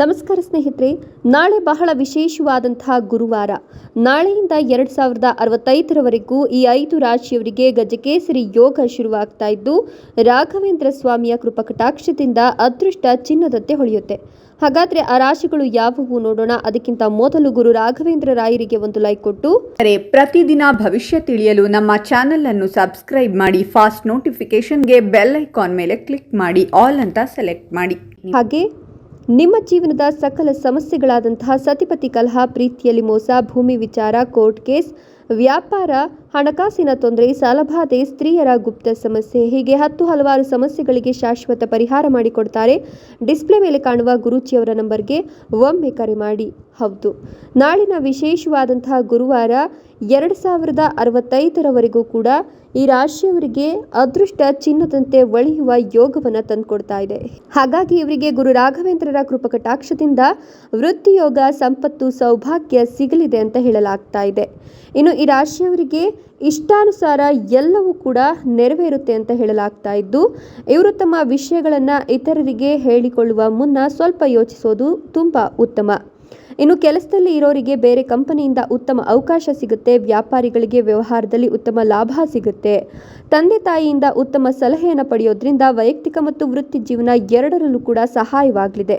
ನಮಸ್ಕಾರ ಸ್ನೇಹಿತರೆ ನಾಳೆ ಬಹಳ ವಿಶೇಷವಾದಂತಹ ಗುರುವಾರ. ನಾಳೆಯಿಂದ ಎರಡು ಸಾವಿರದ ಅರವತ್ತೈದರವರೆಗೂ ಈ ಐದು ರಾಶಿಯವರಿಗೆ ಗಜಕೇಸರಿ ಯೋಗ ಶುರುವಾಗ್ತಾ ಇದ್ದು ರಾಘವೇಂದ್ರ ಸ್ವಾಮಿಯ ಕೃಪಕಟಾಕ್ಷದಿಂದ ಅದೃಷ್ಟ ಚಿನ್ನದಂತೆ ಹೊಳೆಯುತ್ತೆ. ಹಾಗಾದ್ರೆ ಆ ರಾಶಿಗಳು ಯಾವುವು ನೋಡೋಣ. ಅದಕ್ಕಿಂತ ಮೊದಲು ಗುರು ರಾಘವೇಂದ್ರ ರಾಯರಿಗೆ ಒಂದು ಲೈಕ್ ಕೊಟ್ಟು. ಪ್ರತಿದಿನ ಭವಿಷ್ಯ ತಿಳಿಯಲು ನಮ್ಮ ಚಾನೆಲ್ ಅನ್ನು ಸಬ್ಸ್ಕ್ರೈಬ್ ಮಾಡಿ ಫಾಸ್ಟ್ ನೋಟಿಫಿಕೇಶನ್ಗೆ ಬೆಲ್ ಐಕಾನ್ ಮೇಲೆ ಕ್ಲಿಕ್ ಮಾಡಿ ಆಲ್ ಅಂತ ಸೆಲೆಕ್ಟ್ ಮಾಡಿ. ಹಾಗೆ ನಿಮ್ಮ ಜೀವನದ ಸಕಲ ಸಮಸ್ಯೆಗಳಾದಂತಹ ಸತಿಪತಿ ಕಲಹ ಪ್ರೀತಿಯಲ್ಲಿ ಮೋಸ ಭೂಮಿ ವಿಚಾರ ಕೋರ್ಟ್ ಕೇಸ್ ವ್ಯಾಪಾರ, ಹಣಕಾಸಿನ ತೊಂದರೆ, ಸಾಲಬಾಧೆ, ಸ್ತ್ರೀಯರ ಗುಪ್ತ ಸಮಸ್ಯೆ, ಹೀಗೆ ಹತ್ತು ಹಲವಾರು ಸಮಸ್ಯೆಗಳಿಗೆ ಶಾಶ್ವತ ಪರಿಹಾರ ಮಾಡಿಕೊಡ್ತಾರೆ. ಡಿಸ್ಪ್ಲೇ ಮೇಲೆ ಕಾಣುವ ಗುರೂಜಿಯವರ ನಂಬರ್ಗೆ ಒಮ್ಮೆ ಕರೆ ಮಾಡಿ. ಹೌದು. ನಾಳಿನ ವಿಶೇಷವಾದಂತಹ ಗುರುವಾರ ಎರಡು ಸಾವಿರದ ಅರವತ್ತೈದರವರೆಗೂ ಕೂಡ ಈ ರಾಶಿಯವರಿಗೆ ಅದೃಷ್ಟ ಚಿನ್ನದಂತೆ ಒಳೆಯುವ ಯೋಗವನ್ನು ತಂದುಕೊಡ್ತಾ ಇದೆ. ಹಾಗಾಗಿ ಇವರಿಗೆ ಗುರು ರಾಘವೇಂದ್ರರ ಕೃಪಕಟಾಕ್ಷದಿಂದ ವೃತ್ತಿಯೋಗ, ಸಂಪತ್ತು, ಸೌಭಾಗ್ಯ ಸಿಗಲಿದೆ ಅಂತ ಹೇಳಲಾಗ್ತಾ ಇದೆ. ಇನ್ನು ಈ ರಾಶಿಯವರಿಗೆ ಇಷ್ಟಾನುಸಾರ ಎಲ್ಲವೂ ಕೂಡ ನೆರವೇರುತ್ತೆ ಅಂತ ಹೇಳಲಾಗ್ತಾ ಇದ್ದು, ಇವರು ತಮ್ಮ ವಿಷಯಗಳನ್ನು ಇತರರಿಗೆ ಹೇಳಿಕೊಳ್ಳುವ ಮುನ್ನ ಸ್ವಲ್ಪ ಯೋಚಿಸೋದು ತುಂಬ ಉತ್ತಮ. ಇನ್ನು ಕೆಲಸದಲ್ಲಿ ಇರೋರಿಗೆ ಬೇರೆ ಕಂಪನಿಯಿಂದ ಉತ್ತಮ ಅವಕಾಶ ಸಿಗುತ್ತೆ, ವ್ಯಾಪಾರಿಗಳಿಗೆ ವ್ಯವಹಾರದಲ್ಲಿ ಉತ್ತಮ ಲಾಭ ಸಿಗುತ್ತೆ. ತಂದೆ ತಾಯಿಯಿಂದ ಉತ್ತಮ ಸಲಹೆಯನ್ನು ಪಡೆಯೋದ್ರಿಂದ ವೈಯಕ್ತಿಕ ಮತ್ತು ವೃತ್ತಿ ಜೀವನ ಎರಡರಲ್ಲೂ ಕೂಡ ಸಹಾಯವಾಗಲಿದೆ.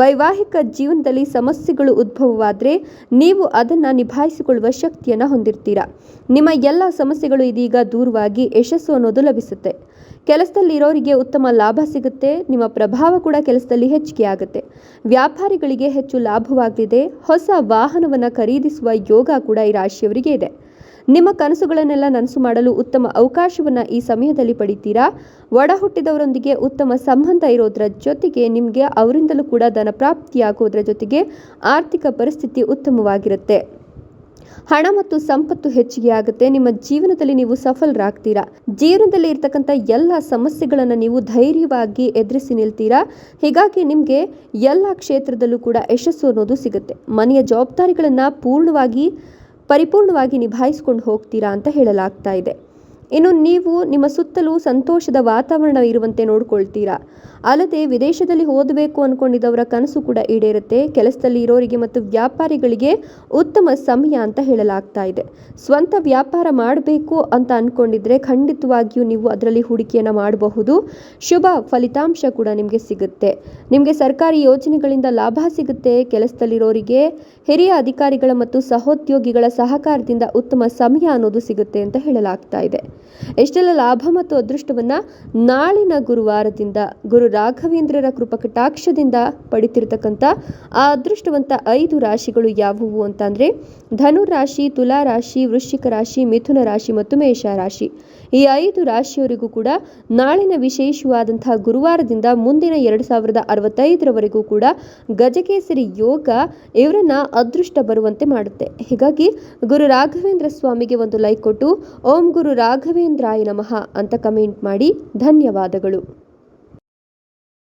ವೈವಾಹಿಕ ಜೀವನದಲ್ಲಿ ಸಮಸ್ಯೆಗಳು ಉದ್ಭವವಾದರೆ ನೀವು ಅದನ್ನು ನಿಭಾಯಿಸಿಕೊಳ್ಳುವ ಶಕ್ತಿಯನ್ನು ಹೊಂದಿರ್ತೀರಾ. ನಿಮ್ಮ ಎಲ್ಲ ಸಮಸ್ಯೆಗಳು ಇದೀಗ ದೂರವಾಗಿ ಯಶಸ್ಸು ಅನ್ನೋದು ಲಭಿಸುತ್ತೆ. ಕೆಲಸದಲ್ಲಿ ಇರೋರಿಗೆ ಉತ್ತಮ ಲಾಭ ಸಿಗುತ್ತೆ, ನಿಮ್ಮ ಪ್ರಭಾವ ಕೂಡ ಕೆಲಸದಲ್ಲಿ ಹೆಚ್ಚಿಗೆ ಆಗುತ್ತೆ. ವ್ಯಾಪಾರಿಗಳಿಗೆ ಹೆಚ್ಚು ಲಾಭವಾಗಲಿದೆ, ಹೊಸ ವಾಹನವನ್ನು ಖರೀದಿಸುವ ಯೋಗ ಕೂಡ ಈ ರಾಶಿಯವರಿಗೆ ಇದೆ. ನಿಮ್ಮ ಕನಸುಗಳನ್ನೆಲ್ಲ ನನಸು ಮಾಡಲು ಉತ್ತಮ ಅವಕಾಶವನ್ನು ಈ ಸಮಯದಲ್ಲಿ ಪಡಿತೀರಾ? ಒಡ ಹುಟ್ಟಿದವರೊಂದಿಗೆ ಉತ್ತಮ ಸಂಬಂಧ ಇರೋದ್ರ ಜೊತೆಗೆ ನಿಮಗೆ ಅವರಿಂದಲೂ ಕೂಡ ಧನ ಪ್ರಾಪ್ತಿಯಾಗೋದ್ರ ಜೊತೆಗೆ ಆರ್ಥಿಕ ಪರಿಸ್ಥಿತಿ ಉತ್ತಮವಾಗಿರುತ್ತೆ. ಹಣ ಮತ್ತು ಸಂಪತ್ತು ಹೆಚ್ಚಿಗೆ ಆಗುತ್ತೆ. ನಿಮ್ಮ ಜೀವನದಲ್ಲಿ ನೀವು ಸಫಲರಾಗ್ತೀರಾ? ಜೀವನದಲ್ಲಿ ಇರ್ತಕ್ಕಂಥ ಎಲ್ಲ ಸಮಸ್ಯೆಗಳನ್ನು ನೀವು ಧೈರ್ಯವಾಗಿ ಎದುರಿಸಿ ನಿಲ್ತೀರಾ? ಹೀಗಾಗಿ ನಿಮಗೆ ಎಲ್ಲ ಕ್ಷೇತ್ರದಲ್ಲೂ ಕೂಡ ಯಶಸ್ಸು ಅನ್ನೋದು ಸಿಗುತ್ತೆ. ಮನೆಯ ಜವಾಬ್ದಾರಿಗಳನ್ನು ಪೂರ್ಣವಾಗಿ, ಪರಿಪೂರ್ಣವಾಗಿ ನಿಭಾಯಿಸ್ಕೊಂಡು ಹೋಗ್ತೀರಾ ಅಂತ ಹೇಳಲಾಗ್ತಾ ಇದೆ. ಇನ್ನು ನೀವು ನಿಮ್ಮ ಸುತ್ತಲೂ ಸಂತೋಷದ ವಾತಾವರಣ ಇರುವಂತೆ ನೋಡ್ಕೊಳ್ತೀರಾ? ಅಲ್ಲದೆ ವಿದೇಶದಲ್ಲಿ ಓದಬೇಕು ಅಂದ್ಕೊಂಡಿದ್ದವರ ಕನಸು ಕೂಡ ಈಡೇರುತ್ತೆ. ಕೆಲಸದಲ್ಲಿ ಇರೋರಿಗೆ ಮತ್ತು ವ್ಯಾಪಾರಿಗಳಿಗೆ ಉತ್ತಮ ಸಮಯ ಅಂತ ಹೇಳಲಾಗ್ತಾ ಇದೆ. ಸ್ವಂತ ವ್ಯಾಪಾರ ಮಾಡಬೇಕು ಅಂತ ಅಂದ್ಕೊಂಡಿದ್ರೆ ಖಂಡಿತವಾಗಿಯೂ ನೀವು ಅದರಲ್ಲಿ ಹೂಡಿಕೆಯನ್ನು ಮಾಡಬಹುದು. ಶುಭ ಫಲಿತಾಂಶ ಕೂಡ ನಿಮಗೆ ಸಿಗುತ್ತೆ. ನಿಮಗೆ ಸರ್ಕಾರಿ ಯೋಜನೆಗಳಿಂದ ಲಾಭ ಸಿಗುತ್ತೆ. ಕೆಲಸದಲ್ಲಿರೋರಿಗೆ ಹಿರಿಯ ಅಧಿಕಾರಿಗಳ ಮತ್ತು ಸಹೋದ್ಯೋಗಿಗಳ ಸಹಕಾರದಿಂದ ಉತ್ತಮ ಸಮಯ ಅನ್ನೋದು ಸಿಗುತ್ತೆ ಅಂತ ಹೇಳಲಾಗ್ತಾ ಇದೆ. ಎಷ್ಟೆಲ್ಲ ಲಾಭ ಮತ್ತು ಅದೃಷ್ಟವನ್ನ ನಾಳಿನ ಗುರುವಾರದಿಂದ ಗುರು ರಾಘವೇಂದ್ರರ ಕೃಪಕಟಾಕ್ಷದಿಂದ ಪಡಿತಿರ್ತಕ್ಕಂಥ ಆ ಅದೃಷ್ಟವಂತ ಐದು ರಾಶಿಗಳು ಯಾವುವು ಅಂತಂದ್ರೆ ಧನು ರಾಶಿ ತುಲಾ ರಾಶಿ ವೃಶ್ಚಿಕ ರಾಶಿ, ಮಿಥುನ ರಾಶಿ ಮತ್ತು ಮೇಷ ರಾಶಿ. ಈ ಐದು ರಾಶಿಯವರಿಗೂ ಕೂಡ ನಾಳಿನ ವಿಶೇಷವಾದಂತಹ ಗುರುವಾರದಿಂದ ಮುಂದಿನ ಎರಡು ಸಾವಿರದ ಅರವತ್ತೈದರವರೆಗೂ ಕೂಡ ಗಜಕೇಸರಿ ಯೋಗ ಇವರನ್ನ ಅದೃಷ್ಟ ಬರುವಂತೆ ಮಾಡುತ್ತೆ. ಹೀಗಾಗಿ ಗುರು ರಾಘವೇಂದ್ರ ಸ್ವಾಮಿಗೆ ಒಂದು ಲೈಕ್ ಕೊಟ್ಟು, ಓಂ ಗುರು ರಾಘವೇಂದ್ರಾಯ ನಮಃ ಅಂತ ಕಮೆಂಟ್ ಮಾಡಿ ಧನ್ಯವಾದಗಳು.